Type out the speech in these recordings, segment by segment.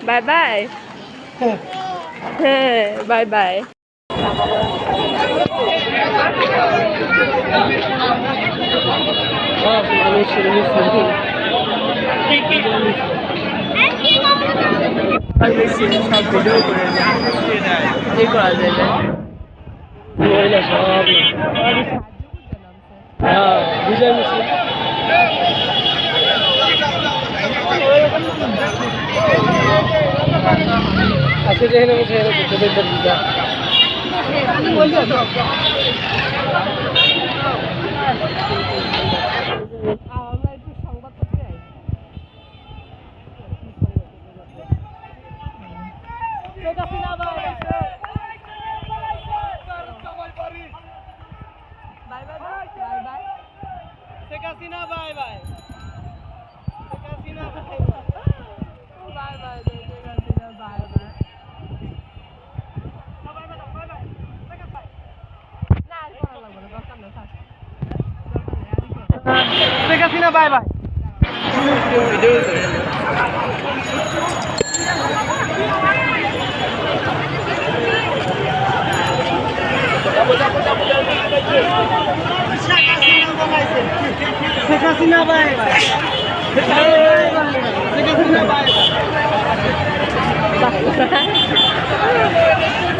By bye হ্যাঁ bye bye সব video করে এই করা যায় মহিলা সব হ্যাঁ বুঝে সে যেখানে বসে তোদের দিদা Bye bye. Bye bye. Hasina bye bye. Sheikh Hasina bye bye. Sheikh Hasina bye bye Sheikh Hasina bye bye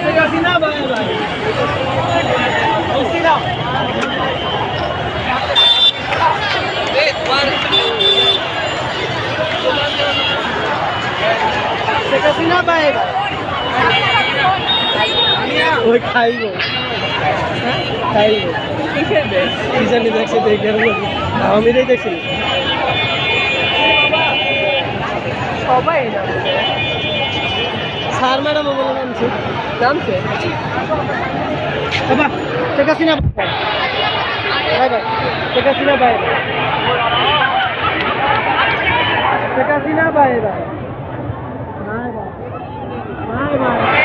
Sheikh Hasina bye bye Hasina Sheikh Hasina bye ওই খাইব। খাইব কি জানি দেখছে দেখে আমি দেখছি সবাই স্যার, ম্যাডাম বলে নামছে নামছে বাবা Sheikh Hasina bye bye Sheikh Hasina bye Sheikh Hasina bye bye Come on.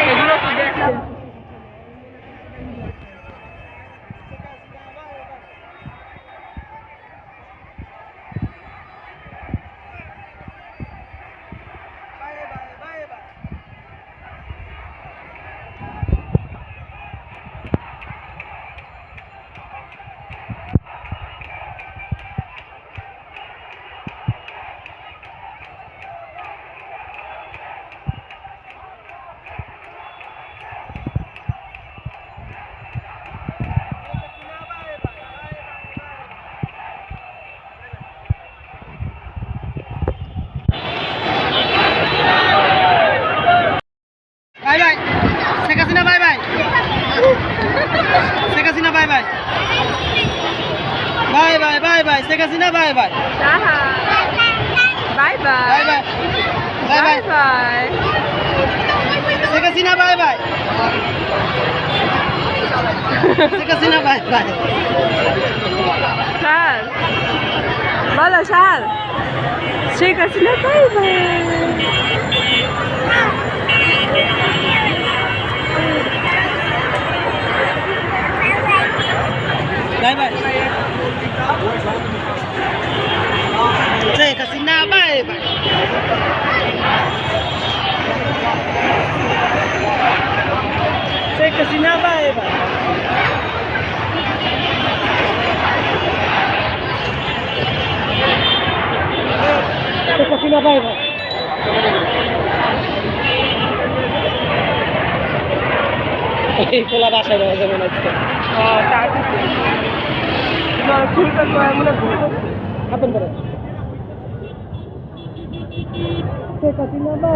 Sheikh Hasina bye bye. Bye bye bye bye Sheikh Hasina bye bye. Bye bye. Bye bye. Bye bye. Sheikh Hasina bye bye. Sheikh Hasina bye bye. Sir. বলো sir. Sheikh Hasina bye bye. কসিনা পায় এবার। এই খোলা বাসায় দেওয়া যাবে না হাতেন করে শেখ হাসিনা বা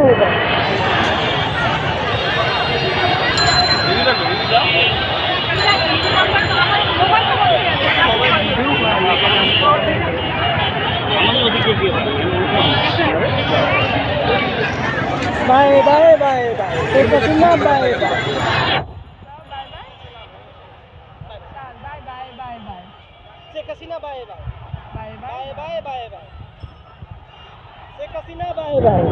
bye bye bye bye. Sheikh Hasina bye bye. Sheikh Hasina, bye bye. Bye bye bye bye. Bye Sheikh Hasina, bye bye.